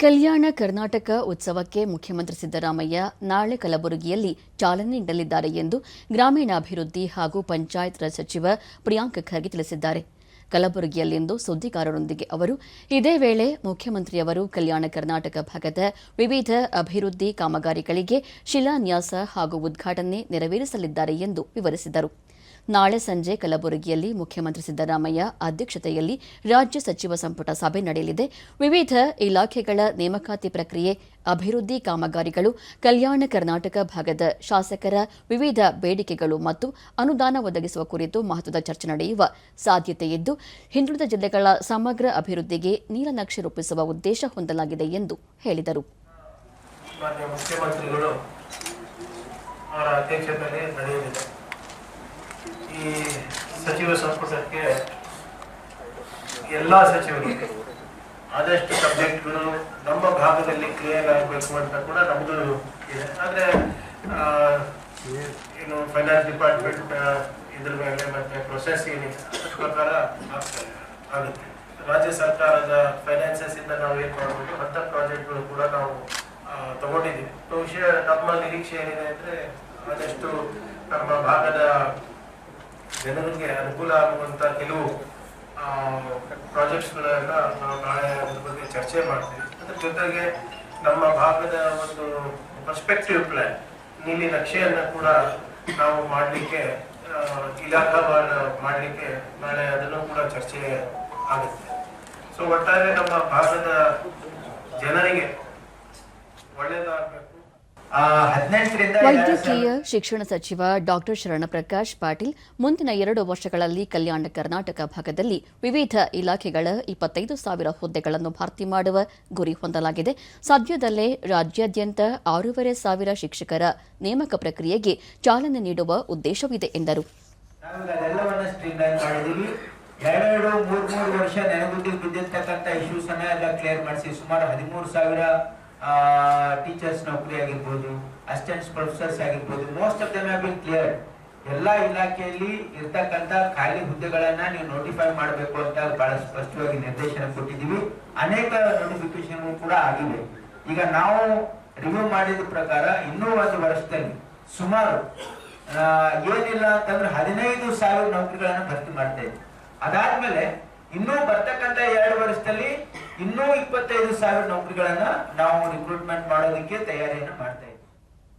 ಕಲ್ಯಾಣ ಕರ್ನಾಟಕ ಉತ್ಸವಕ್ಕೆ ಮುಖ್ಯಮಂತ್ರಿ ಸಿದ್ದರಾಮಯ್ಯ ನಾಳೆ ಕಲಬುರಗಿಯಲ್ಲಿ ಚಾಲನೆ ನೀಡಲಿದ್ದಾರೆ ಎಂದು ಗ್ರಾಮೀಣಾಭಿವೃದ್ಧಿ ಹಾಗೂ ಪಂಚಾಯತ್ ರಾಜ್ ಸಚಿವ ಪ್ರಿಯಾಂಕ ಖರ್ಗೆ ತಿಳಿಸಿದ್ದಾರೆ. ಕಲಬುರಗಿಯಲ್ಲಿಂದು ಸುದ್ದಿಗಾರರೊಂದಿಗೆ ಅವರು, ಇದೇ ವೇಳೆ ಮುಖ್ಯಮಂತ್ರಿಯವರು ಕಲ್ಯಾಣ ಕರ್ನಾಟಕ ಭಾಗದ ವಿವಿಧ ಅಭಿವೃದ್ಧಿ ಕಾಮಗಾರಿಗಳಿಗೆ ಶಿಲಾನ್ಯಾಸ ಹಾಗೂ ಉದ್ಘಾಟನೆ ನೆರವೇರಿಸಲಿದ್ದಾರೆ ಎಂದು ವಿವರಿಸಿದರು. ನಾಳೆ ಸಂಜೆ ಕಲಬುರಗಿಯಲ್ಲಿ ಮುಖ್ಯಮಂತ್ರಿ ಸಿದ್ದರಾಮಯ್ಯ ಅಧ್ಯಕ್ಷತೆಯಲ್ಲಿ ರಾಜ್ಯ ಸಚಿವ ಸಂಪುಟ ಸಭೆ ನಡೆಯಲಿದೆ. ವಿವಿಧ ಇಲಾಖೆಗಳ ನೇಮಕಾತಿ ಪ್ರಕ್ರಿಯೆ, ಅಭಿವೃದ್ಧಿ ಕಾಮಗಾರಿಗಳು, ಕಲ್ಯಾಣ ಕರ್ನಾಟಕ ಭಾಗದ ಶಾಸಕರ ವಿವಿಧ ಬೇಡಿಕೆಗಳು ಮತ್ತು ಅನುದಾನ ಒದಗಿಸುವ ಕುರಿತು ಮಹತ್ವದ ಚರ್ಚೆ ನಡೆಯುವ ಸಾಧ್ಯತೆಯಿದ್ದು ಹಿಂದುಳಿದ ಜಿಲ್ಲೆಗಳ ಸಮಗ್ರ ಅಭಿವೃದ್ಧಿಗೆ ನೀಲನಕ್ಷೆ ರೂಪಿಸುವ ಉದ್ದೇಶ ಹೊಂದಲಾಗಿದೆ ಎಂದು ಹೇಳಿದರು. ಈ ಸಚಿವ ಸಂಪುಟಕ್ಕೆ ಎಲ್ಲ ಸಚಿವರು ಆದಷ್ಟು ಸಬ್ಜೆಕ್ಟ್ಗಳು ನಮ್ಮ ಭಾಗದಲ್ಲಿ ಕ್ಲಿಯರ್ ಆಗಬೇಕು ಅಂತ ಕೂಡ ನಮ್ದು ಇದೆ. ಆದ್ರೆ ಏನು ಫೈನಾನ್ಸ್ ಡಿಪಾರ್ಟ್ಮೆಂಟ್ ಇದ್ರ ಮೇಲೆ ಮತ್ತೆ ಪ್ರೊಸೆಸ್ ಏನಿದೆ? ಪ್ರಕಾರ ಆಗ್ತಾ ಆಗುತ್ತೆ. ರಾಜ್ಯ ಸರ್ಕಾರದ ಫೈನಾನ್ಸಸ್ ಇಂದ ನಾವು ಏನ್ ಮಾಡ್ಬೋದು? ಪ್ರಾಜೆಕ್ಟ್ ಪ್ರಾಜೆಕ್ಟ್ಗಳು ಕೂಡ ನಾವು ತಗೊಂಡಿದ್ದೀವಿ. ಬಹುಶಃ ನಮ್ಮ ನಿರೀಕ್ಷೆ ಏನಿದೆ ಅಂದ್ರೆ, ಆದಷ್ಟು ನಮ್ಮ ಭಾಗದ ಜನರಿಗೆ ಅನುಕೂಲ ಆಗುವಂತ ಕೆಲವು ಪ್ರಾಜೆಕ್ಟ್ಸ್ಗಳೆಲ್ಲ ನಾವು ನಾಳೆ ಅದ್ರ ಬಗ್ಗೆ ಚರ್ಚೆ ಮಾಡ್ತೀವಿ. ಅದ್ರ ಜೊತೆಗೆ ನಮ್ಮ ಭಾಗದ ಒಂದು ಪರ್ಸ್ಪೆಕ್ಟಿವ್ ಪ್ಲಾನ್ ನೀಲಿ ನಕ್ಷೆಯನ್ನ ಕೂಡ ನಾವು ಮಾಡಲಿಕ್ಕೆ ಇಲಾಖಾವಾರ ಮಾಡಲಿಕ್ಕೆ ನಾಳೆ ಅದನ್ನು ಕೂಡ ಚರ್ಚೆ ಆಗುತ್ತೆ. ಸೊ ಒಟ್ಟಾರೆ ನಮ್ಮ ಭಾಗದ ಜನರಿಗೆ ಎರಡು ವೈದ್ಯಕೀಯ ಶಿಕ್ಷಣ ಸಚಿವ ಡಾಕ್ಟರ್ ಶರಣಪ್ರಕಾಶ್ ಪಾಟೀಲ್ ಮುಂದಿನ ಎರಡು ವರ್ಷಗಳಲ್ಲಿ ಕಲ್ಯಾಣ ಕರ್ನಾಟಕ ಭಾಗದಲ್ಲಿ ವಿವಿಧ ಇಲಾಖೆಗಳ ಇಪ್ಪತ್ತೈದು ಸಾವಿರ ಹುದ್ದೆಗಳನ್ನು ಭರ್ತಿ ಮಾಡುವ ಗುರಿ ಹೊಂದಲಾಗಿದೆ. ಸದ್ಯದಲ್ಲೇ ರಾಜ್ಯಾದ್ಯಂತ ಆರೂವರೆ ಸಾವಿರ ಶಿಕ್ಷಕರ ನೇಮಕ ಪ್ರಕ್ರಿಯೆಗೆ ಚಾಲನೆ ನೀಡುವ ಉದ್ದೇಶವಿದೆ ಎಂದರು. ಎರಡೆರಡು ಮೂರ್ ಮೂರು ವರ್ಷ ನೆನಗುದ್ದಿಗೆ ಬಿದ್ದಿರ್ತಕ್ಕಂಥ ಇಶ್ಯೂಸ್ ಅನ್ನ ಎಲ್ಲ ಕ್ಲಿಯರ್ ಮಾಡಿಸಿ ಸುಮಾರು ಹದಿಮೂರು ಸಾವಿರ ಟೀಚರ್ಸ್ ನೌಕರಿ ಆಗಿರ್ಬೋದು ಅಸಿಸ್ಟೆಂಟ್ ಪ್ರೊಫೆಸರ್ಸ್ ಆಗಿರ್ಬೋದು most of them been clear ಎಲ್ಲಾ ಇಲಾಖೆಯಲ್ಲಿ ಇರ್ತಕ್ಕಂಥ ಖಾಲಿ ಹುದ್ದೆಗಳನ್ನ ನೀವು ನೋಟಿಫೈ ಮಾಡಬೇಕು ಅಂತ ಬಹಳ ಸ್ಪಷ್ಟವಾಗಿ ನಿರ್ದೇಶನ ಕೊಟ್ಟಿದ್ದೀವಿ. ಅನೇಕ ನೋಟಿಫಿಕೇಶನ್ ಕೂಡ ಆಗಿವೆ. ಈಗ ನಾವು ರಿವ್ಯೂ ಮಾಡಿದ ಪ್ರಕಾರ ಇನ್ನೂ ಒಂದು ವರ್ಷದಲ್ಲಿ ಸುಮಾರು ಏನಿಲ್ಲ ಅಂತಂದ್ರೆ ಹದಿನೈದು ಸಾವಿರ ನೌಕರಿಗಳನ್ನ ಭರ್ತಿ ಮಾಡ್ತಾ ಇದ್ವಿ. ಅದಾದ್ಮೇಲೆ ಇನ್ನೂ ಬರ್ತಕ್ಕಂತ ಎರಡು ವರ್ಷದಲ್ಲಿ ಇನ್ನೂ ಇಪ್ಪತ್ತೈದು ಸಾವಿರ ನೌಕರಿಗಳನ್ನ ನಾವು ರಿಕ್ರೂಟ್ಮೆಂಟ್ ಮಾಡೋದಕ್ಕೆ ತಯಾರಿಯನ್ನು ಮಾಡ್ತಾ ಇದ್ದೀವಿ.